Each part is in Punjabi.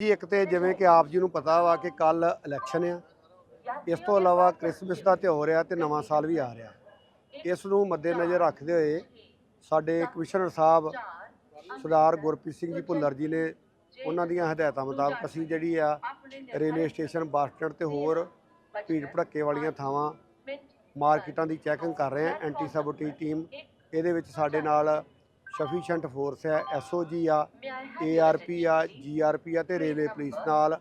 ਜੀ, ਇੱਕ ਤੇ ਜਿਵੇਂ ਕਿ ਆਪ ਜੀ ਨੂੰ ਪਤਾ ਵਾ ਕਿ ਕੱਲ ਇਲੈਕਸ਼ਨ ਆ। ਇਸ ਤੋਂ ਇਲਾਵਾ ਕ੍ਰਿਸਮਸ ਦਾ ਤਿਉਹਾਰ ਆ ਤੇ ਨਵਾਂ ਸਾਲ ਵੀ ਆ ਰਿਹਾ। ਇਸ ਨੂੰ ਮੱਦੇਨਜ਼ਰ ਰੱਖਦੇ ਹੋਏ ਸਾਡੇ ਕਮਿਸ਼ਨਰ ਸਾਹਿਬ ਸਰਦਾਰ ਗੁਰਪ੍ਰੀਤ ਸਿੰਘ ਜੀ ਭੁੱਲਰ ਜੀ ਨੇ ਉਹਨਾਂ ਦੀਆਂ ਹਦਾਇਤਾਂ ਮੁਤਾਬਕ ਅਸੀਂ ਜਿਹੜੀ ਆ ਰੇਲਵੇ ਸਟੇਸ਼ਨ, ਬੱਸ ਸਟੈਂਡ ਤੇ ਹੋਰ ਭੀੜ ਭੜੱਕੇ ਵਾਲੀਆਂ ਥਾਵਾਂ ਮਾਰਕੀਟਾਂ ਦੀ ਚੈਕਿੰਗ ਕਰ ਰਹੇ ਹਾਂ ਐਂਟੀ ਸਬੋਟੇਜ ਟੀਮ ਇਹਦੇ ਵਿੱਚ ਸਾਡੇ ਨਾਲ ਸਫੀਸ਼ੀਐਂਟ ਫੋਰਸ ਹੈ ਐਸਓਜੀ ਆ ਏਆਰਪੀ ਆ ਜੀਆਰਪੀ ਆ ਤੇ ਰੇਲਵੇ ਪੁਲਿਸ ਨਾਲ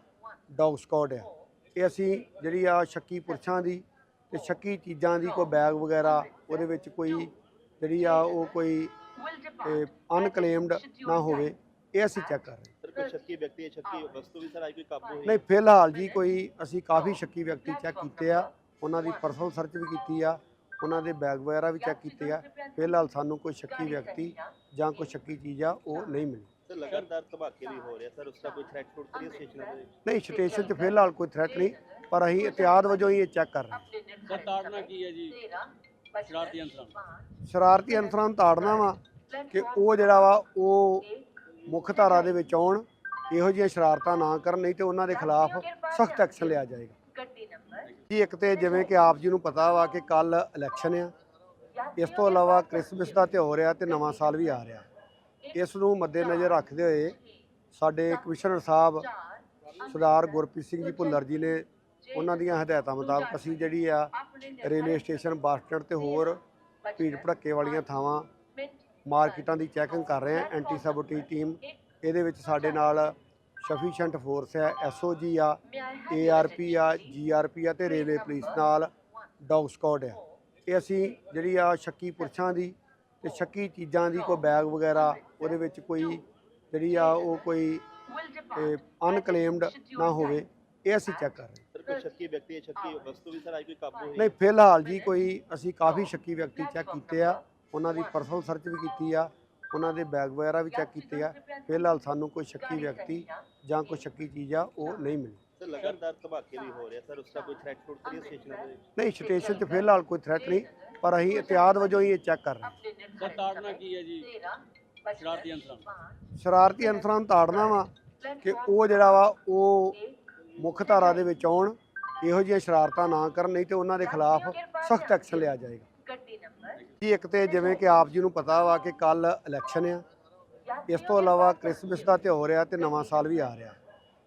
ਡੌਗ ਸਕੁਆਡ ਆ। ਇਹ ਅਸੀਂ ਜਿਹੜੀ ਆ ਸ਼ੱਕੀ ਪੁਰਸ਼ਾਂ ਦੀ ਤੇ ਸ਼ੱਕੀ ਚੀਜ਼ਾਂ ਦੀ ਕੋਈ ਬੈਗ ਵਗੈਰਾ ਉਹਦੇ ਵਿੱਚ ਕੋਈ ਜਿਹੜੀ ਆ ਉਹ ਕੋਈ ਅਨਕਲੇਮਡ ਨਾ ਹੋਵੇ ਇਹ ਅਸੀਂ ਚੈੱਕ ਕਰ ਰਹੇ ਕੋਈ ਸ਼ੱਕੀ ਵਿਅਕਤੀ ਸ਼ੱਕੀ ਵਸਤੂ ਵੀ ਸਰ ਅੱਜ ਕੋਈ ਕਾਬੂ ਹੋਈ ਨਹੀਂ ਫਿਲਹਾਲ ਜੀ ਕੋਈ ਅਸੀਂ ਕਾਫੀ ਸ਼ੱਕੀ ਵਿਅਕਤੀ ਚੈੱਕ ਕੀਤੇ ਆ। ਉਹਨਾਂ ਦੀ ਪਰਸਨਲ ਸਰਚ ਵੀ ਕੀਤੀ ਆ। ਉਹਨਾਂ ਦੇ ਬੈਗ ਵਗੈਰਾ ਵੀ ਚੈੱਕ ਕੀਤੇ ਆ। ਫਿਲਹਾਲ ਸਾਨੂੰ ਕੋਈ ਸ਼ੱਕੀ ਵਿਅਕਤੀ ਜਾਂ ਕੋਈ ਸ਼ੱਕੀ ਚੀਜ਼ ਆ ਉਹ ਨਹੀਂ ਮਿਲੀ। ਸਰ ਲਗਾਤਾਰ ਧਮਾਕੇ ਵੀ ਹੋ ਰਹੇ ਆ। ਸਰ ਉਸ ਦਾ ਕੋਈ ਥ੍ਰੈਟ ਫੂਡ ਕਰੀ ਸਟੇਸ਼ਨਾਂ ਦੇ ਨਹੀਂ ਸਟੇਸ਼ਨ 'ਚ ਫਿਲਹਾਲ ਕੋਈ ਥ੍ਰੈਟ ਨਹੀਂ ਪਰ ਅਸੀਂ ਇਤਿਆਦ ਵਜੋਂ ਹੀ ਇਹ ਚੈੱਕ ਕਰ ਰਹੇ ਹਾਂ। ਸਰ ਤਾੜਨਾ ਕੀ ਹੈ ਜੀ? ਸ਼ਰਾਰਤੀ ਅੰਸਰਾਂ ਨੂੰ। ਤਾੜਨਾ ਵਾ ਕਿ ਉਹ ਜਿਹੜਾ ਵਾ ਉਹ ਮੁੱਖ ਧਾਰਾ ਦੇ ਵਿੱਚ ਆਉਣ ਇਹੋ ਜਿਹੀਆਂ ਸ਼ਰਾਰਤਾਂ ਨਾ ਕਰਨ ਨਹੀਂ ਤੇ ਉਹਨਾਂ ਦੇ ਖਿਲਾਫ ਸਖਤ ਐਕਸ਼ਨ ਲਿਆ ਜਾਏਗਾ। ਜੀ ਇੱਕ ਤੇ ਜਿਵੇਂ ਕਿ ਆਪ ਜੀ ਨੂੰ ਪਤਾ ਵਾ ਕਿ ਕੱਲ ਇਲੈਕਸ਼ਨ ਆ, ਇਸ ਤੋਂ ਇਲਾਵਾ ਕ੍ਰਿਸਮਸ ਦਾ ਤਿਉਹਾਰ ਆ ਤੇ ਨਵਾਂ ਸਾਲ ਵੀ ਆ ਰਿਹਾ। ਇਸ ਨੂੰ ਮੱਦੇਨਜ਼ਰ ਰੱਖਦੇ ਹੋਏ ਸਾਡੇ ਕਮਿਸ਼ਨਰ ਸਾਹਿਬ ਸਰਦਾਰ ਗੁਰਪ੍ਰੀਤ ਸਿੰਘ ਜੀ ਭੁੱਲਰ ਜੀ ਨੇ ਉਹਨਾਂ ਦੀਆਂ ਹਦਾਇਤਾਂ ਮੁਤਾਬਕ ਅਸੀਂ ਜਿਹੜੀ ਆ ਰੇਲਵੇ ਸਟੇਸ਼ਨ, ਬੱਸ ਸਟੈਂਡ ਤੇ ਹੋਰ ਭੀੜ ਭੜੱਕੇ ਵਾਲੀਆਂ ਥਾਵਾਂ ਮਾਰਕੀਟਾਂ ਦੀ ਚੈਕਿੰਗ ਕਰ ਰਹੇ ਹਾਂ ਐਂਟੀ ਸਬੋਟੇਜ ਟੀਮ। ਇਹਦੇ ਵਿੱਚ ਸਾਡੇ ਨਾਲ ਸਫੀਸ਼ੀਐਂਟ ਫੋਰਸ ਹੈ ਐਸਓਜੀ ਆ ਏਆਰਪੀ ਆ ਜੀਆਰਪੀ ਆ ਤੇ ਰੇਲਵੇ ਪੁਲਿਸ ਨਾਲ ਡੌਗ ਸਕੁਆਡ ਆ। ਇਹ ਅਸੀਂ ਜਿਹੜੀ ਆ ਸ਼ੱਕੀ ਪੁਰਸ਼ਾਂ ਦੀ ਤੇ ਸ਼ੱਕੀ ਚੀਜ਼ਾਂ ਦੀ ਕੋਈ ਬੈਗ ਵਗੈਰਾ ਉਹਦੇ ਵਿੱਚ ਕੋਈ ਜਿਹੜੀ ਆ ਉਹ ਕੋਈ ਅਨਕਲੇਮਡ ਨਾ ਹੋਵੇ ਇਹ ਅਸੀਂ ਚੈੱਕ ਕਰ ਰਹੇ ਹਾਂ। ਸਰ ਕੋਈ ਸ਼ੱਕੀ ਵਿਅਕਤੀ ਹੈ ਸ਼ੱਕੀ ਵਸਤੂ ਵੀ ਸਰ ਅੱਜ ਕੋਈ ਕਾਬੂ ਹੋਈ? ਨਹੀਂ ਫਿਲਹਾਲ ਜੀ ਕੋਈ ਅਸੀਂ ਕਾਫੀ ਸ਼ੱਕੀ ਵਿਅਕਤੀ ਚੈੱਕ ਕੀਤੇ ਆ ਉਹਨਾਂ ਦੀ ਪਰਸਨਲ ਸਰਚ ਵੀ ਕੀਤੀ ਆ ਉਹਨਾਂ ਦੇ ਬੈਗ ਵਗੈਰਾ ਵੀ ਚੈੱਕ ਕੀਤੇ ਆ। ਫਿਲਹਾਲ ਸਾਨੂੰ ਕੋਈ ਸ਼ੱਕੀ ਵਿਅਕਤੀ ਜਾਂ ਕੋਈ ਸ਼ੱਕੀ ਚੀਜ਼ ਆ ਉਹ ਨਹੀਂ ਮਿਲੀ। ਸਰ ਲਗਾਤਾਰ ਧਮਾਕੇ ਵੀ ਹੋ ਰਹੇ ਸਰ ਉਸ ਦਾ ਕੋਈ ਥ੍ਰੈਟ ਫੂਡ ਕਰੀ ਸਟੇਸ਼ਨਾਂ ਦੇ ਨਹੀਂ ਸਟੇਸ਼ਨ 'ਚ ਫਿਲਹਾਲ ਕੋਈ ਥ੍ਰੈਟ ਨਹੀਂ ਪਰ ਅਸੀਂ ਇਤਿਆਦ ਵਜੋਂ ਹੀ ਇਹ ਚੈੱਕ ਕਰ ਰਹੇ ਹਾਂ। ਸਰ ਤਾੜਨਾ ਕੀ ਹੈ ਜੀ? ਸ਼ਰਾਰਤੀ ਅੰਸਰਾਂ ਸ਼ਰਾਰਤੀ ਅੰਸਰਾਂ ਨੂੰ ਤਾੜਨਾ ਵਾ ਕਿ ਉਹ ਜਿਹੜਾ ਵਾ ਉਹ ਮੁੱਖ ਧਾਰਾ ਦੇ ਵਿੱਚ ਆਉਣ ਇਹੋ ਜਿਹੀਆਂ ਸ਼ਰਾਰਤਾਂ ਨਾ ਕਰਨ ਨਹੀਂ ਤੇ ਉਹਨਾਂ ਦੇ ਖਿਲਾਫ ਸਖਤ ਐਕਸ਼ਨ ਲਿਆ ਜਾਏਗਾ। ਜੀ ਇੱਕ ਤੇ ਜਿਵੇਂ ਕਿ ਆਪ ਜੀ ਨੂੰ ਪਤਾ ਵਾ ਕਿ ਕੱਲ ਇਲੈਕਸ਼ਨ ਆ ਇਸ ਤੋਂ ਇਲਾਵਾ ਕ੍ਰਿਸਮਸ ਦਾ ਤਿਉਹਾਰ ਆ ਤੇ ਨਵਾਂ ਸਾਲ ਵੀ ਆ ਰਿਹਾ।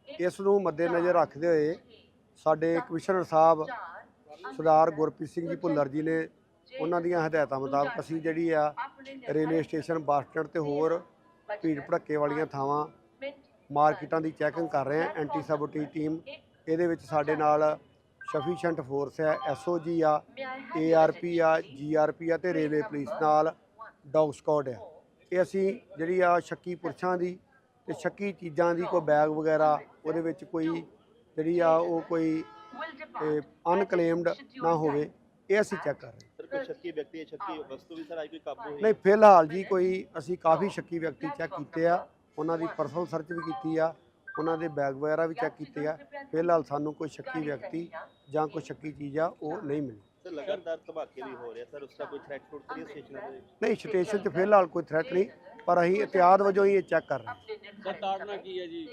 ਇਸ ਨੂੰ ਮੱਦੇਨਜ਼ਰ ਰੱਖਦੇ ਹੋਏ ਸਾਡੇ ਕਮਿਸ਼ਨਰ ਸਾਹਿਬ ਸਰਦਾਰ ਗੁਰਪ੍ਰੀਤ ਸਿੰਘ ਜੀ ਭੁੱਲਰ ਜੀ ਨੇ ਉਹਨਾਂ ਦੀਆਂ ਹਦਾਇਤਾਂ ਮੁਤਾਬਕ ਅਸੀਂ ਜਿਹੜੀ ਆ ਰੇਲਵੇ ਸਟੇਸ਼ਨ, ਬੱਸ ਸਟੈਂਡ ਤੇ ਹੋਰ ਭੀੜ ਭੜੱਕੇ ਵਾਲੀਆਂ ਥਾਵਾਂ ਮਾਰਕੀਟਾਂ ਦੀ ਚੈਕਿੰਗ ਕਰ ਰਹੇ ਹਾਂ। ਐਂਟੀ ਸਬੋਟੇਜ ਟੀਮ ਇਹਦੇ ਵਿੱਚ ਸਾਡੇ ਨਾਲ ਸਫੀਸ਼ੀਐਂਟ ਫੋਰਸ ਹੈ, ਐਸਓਜੀ ਆ, ਏਆਰਪੀ ਆ, ਜੀਆਰਪੀ ਆ ਤੇ ਰੇਲਵੇ ਪੁਲਿਸ ਨਾਲ ਡੌਗ ਸਕੁਆਡ ਆ। ਇਹ ਅਸੀਂ ਜਿਹੜੀ ਆ ਸ਼ੱਕੀ ਪੁਰਸ਼ਾਂ ਦੀ ਤੇ ਸ਼ੱਕੀ ਚੀਜ਼ਾਂ ਦੀ ਕੋਈ ਬੈਗ ਵਗੈਰਾ ਉਹਦੇ ਵਿੱਚ ਕੋਈ ਜਿਹੜੀ ਆ ਉਹ ਕੋਈ ਅਨਕਲੇਮਡ ਨਾ ਹੋਵੇ ਇਹ ਅਸੀਂ ਚੈੱਕ ਕਰ ਰਹੇ ਹਾਂ। ਕੋਈ ਸ਼ੱਕੀ ਵਿਅਕਤੀ ਸ਼ੱਕੀ ਵਸਤੂ ਵੀ ਸਰ ਅੱਜ ਕੋਈ ਕਾਬੂ ਹੋਈ? ਨਹੀਂ ਫਿਲਹਾਲ ਜੀ ਕੋਈ ਅਸੀਂ ਕਾਫੀ ਸ਼ੱਕੀ ਵਿਅਕਤੀ ਚੈੱਕ ਕੀਤੇ ਆ ਉਹਨਾਂ ਦੀ ਪਰਸਨਲ ਸਰਚ ਵੀ ਕੀਤੀ ਆ ਉਹਨਾਂ ਦੇ ਬੈਗ ਵਗੈਰਾ ਵੀ ਚੈੱਕ ਕੀਤੇ ਆ ਫਿਲਹਾਲ ਸਾਨੂੰ ਕੋਈ ਸ਼ੱਕੀ ਵਿਅਕਤੀ ਜਾਂ ਕੋਈ ਸ਼ੱਕੀ ਚੀਜ਼ ਆ ਉਹ ਨਹੀਂ ਮਿਲੀ। ਸਰ ਲਗਾਤਾਰ ਧਮਾਕੇ ਵੀ ਹੋ ਰਹੇ ਆ ਸਰ ਉਸ ਦਾ ਕੋਈ ਥ੍ਰੈਟ ਫੂਡ ਕਰੀ ਸਟੇਸ਼ਨਾਂ ਦੇ ਨਹੀਂ ਸਟੇਸ਼ਨ 'ਚ ਫਿਲਹਾਲ ਕੋਈ ਥ੍ਰੈਟ ਨਹੀਂ ਪਰ ਅਸੀਂ ਇਤਿਆਦ ਵਜੋਂ ਹੀ ਇਹ ਚੈੱਕ ਕਰ ਰਹੇ ਹਾਂ। ਸਰ ਤਾੜਨਾ ਕੀ ਹੈ ਜੀ?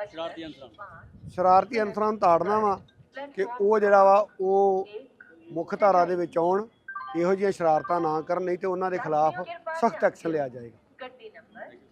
ਸ਼ਰਾਰਤੀ ਅੰਸਰਾਂ ਸ਼ਰਾਰਤੀ ਅੰਸਰਾਂ ਨੂੰ ਤਾੜਨਾ ਵਾ ਕਿ ਉਹ ਜਿਹੜਾ ਵਾ ਉਹ ਮੁੱਖ ਧਾਰਾ ਦੇ ਵਿੱਚ ਆਉਣ ਇਹੋ ਜਿਹੀਆਂ ਸ਼ਰਾਰਤਾਂ ਨਾ ਕਰਨ ਨਹੀਂ ਤੇ ਉਹਨਾਂ ਦੇ ਖਿਲਾਫ ਸਖਤ ਐਕਸ਼ਨ ਲਿਆ ਜਾਏਗਾ।